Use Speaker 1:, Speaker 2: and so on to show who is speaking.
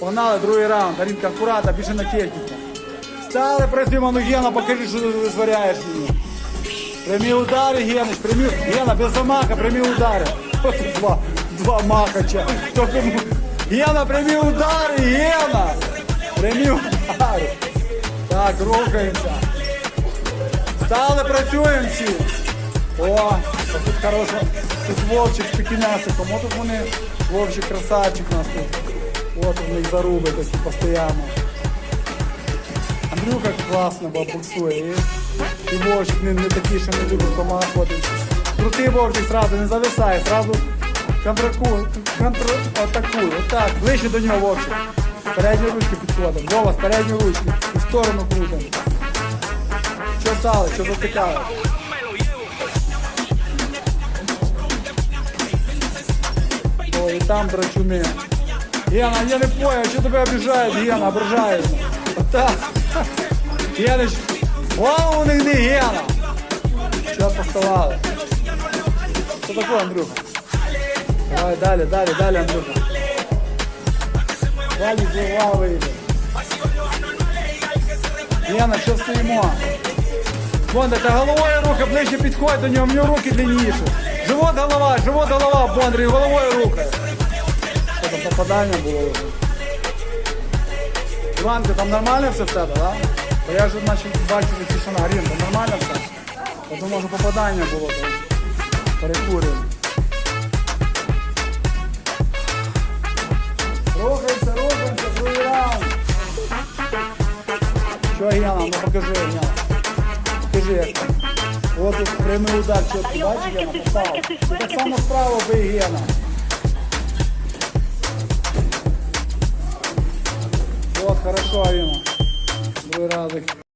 Speaker 1: Погнали, другий раунд. Арінка, акуратно, більше на техніку. Стали, працюємо, ну Гена, покажи, що ти витворяєш мені. Прямі удари, Генич, прямі, Гена, без замаха, прямі удари. Два, два махача. Гена, прямі удари, Гена! Прямі удари. Так, рухаємося. Стали, працюємо всі. О, тут хороша. Тут Вовчик з пекінесиком. От тут вони, Вовчик красавчик у нас тут. От у них заруби такі постійно. Андрюха класно боксує. І, Вовчик не, не такий, що не любить помахувати. Крутий Вовчик сразу, не зависає, контраку, контратакує. Отак, ближче до нього Вовчик. Передні ручки підходимо. Вова, з ручки. В сторону крутимо. Що стало, що затикали? Ой, і там драчуни. Гена, я не понял, що тебе обіжають, Гена, ображають. Отак. Генич, о, у них не Гена. Що поставали? Що таке, Андрюха? Давай, далі, далі, далі, Андрюха. Далі злова вийде. Гена, що стоїмо? Бондар, та головою руки ближче підходь до нього, в нього руки длинніші. Живот голова, живот голова, Бондар, і головою рухає. Попадання було вже? Іванка, там нормально все в тебе, да? Бо я вже наче бачу, що тишина Арін, там нормально все? Думаю, що попадання було там. Перекурюємо. Рухаємося, рухаємося, другий раунд. Що, Гена, ну покажи, Гена. Покажи, як там. От тут прямий удар, чітко, бачиш, Гена, поставив. Так само справа бий, Гена. Хорошо, Арина. Другой раз.